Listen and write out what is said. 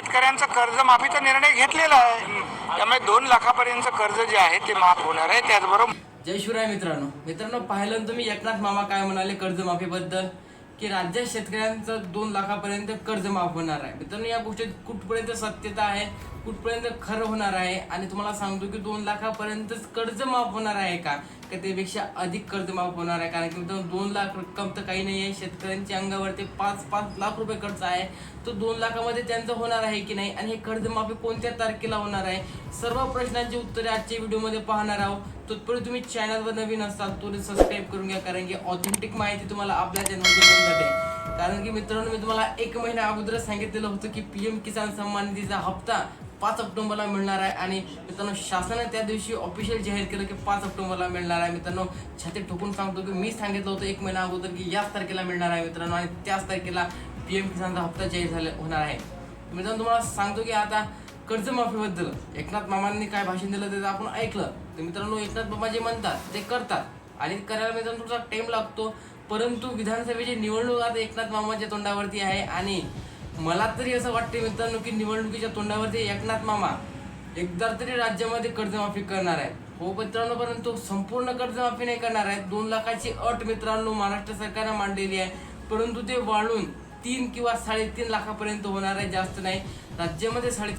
शेतकऱ्यांचं कर्जमाफीचा निर्णय घेतलेला आहे. त्यामुळे दोन लाखापर्यंत कर्ज जे आहे ते माफ होणार आहे. त्याचबरोबर जय शिवराय मित्रांनो. मित्रांनो पाहिलं तुम्ही एकनाथ मामा काय म्हणाले कर्जमाफीबद्दल? की राज्यात शेतकऱ्यांचं दोन लाखापर्यंत कर्ज माफ होणार आहे. मित्रांनो या गोष्टीत कुठपर्यंत सत्यता आहे कुठपर्यंत खरं होणार आहे? आणि तुम्हाला सांगतो की दोन लाखापर्यंतच कर्ज माफ होणार आहे का? का त्यापेक्षा अधिक कर्जमाफ होणार आहे. कारण की मित्रांनो दोन लाख रक्कम तर काही नाही आहे. शेतकऱ्यांच्या अंगावरती पाच पाच लाख रुपये खर्च आहे. तो दोन लाखामध्ये त्यांचं होणार आहे की नाही? आणि हे कर्जमाफी कोणत्या तारखेला होणार आहे? सर्व प्रश्नांची उत्तरे आजच्या व्हिडिओमध्ये पाहणार आहोत. तत्पूर्वी तुम्ही चॅनलवर नवीन असाल तर सबस्क्राईब करून घ्या कारण की ऑथेंटिक माहिती तुम्हाला आपल्या चॅनलमध्ये मिळून जाते. कारण की मित्रांनो मी तुम्हाला एक महिना अगोदरच सांगितलेलं होतं की पी एम किसान सन्मान निधीचा हप्ता पाच ऑक्टोबरला मिळणार आहे. आणि मित्रांनो शासनाने त्या दिवशी ऑफिशियल जाहीर केलं की पाच ऑक्टोबरला मिळणार आहे. मित्रांनो छाती ठोकून सांगतो की मी सांगितलं होतं एक महिना अगोदर की याच तारखेला मिळणार आहे मित्रांनो. आणि त्याच तारखेला पी एम किसानचा हप्ता जाहीर झाला होणार आहे. मित्रांनो तुम्हाला सांगतो की आता कर्जमाफीबद्दल एकनाथ मामांनी काय भाषण दिलं ते आपण ऐकलं. तर मित्रांनो एकनाथ मामा जे म्हणतात ते करतात. आणि करायला मित्रांनो तुमचा टाईम लागतो. परंतु विधानसभेची निवडणूक आता एकनाथ मामाच्या तोंडावरती आहे. आणि मला तरी असं वाटते मित्रांनो की निवडणुकीच्या तोंडावरती एकनाथ मामा एकदा तरी राज्यामध्ये कर्जमाफी करणार आहे हो मित्रांनो परंतु संपूर्ण कर्जमाफी नाही करणार आहे दोन लाखाची अट मित्रांनो महाराष्ट्र सरकारने मांडलेली आहे. परंतु ते वाढून तीन किंवा साडेतीन लाखापर्यंत होणार आहे जास्त नाही. राज्यामध्ये साडे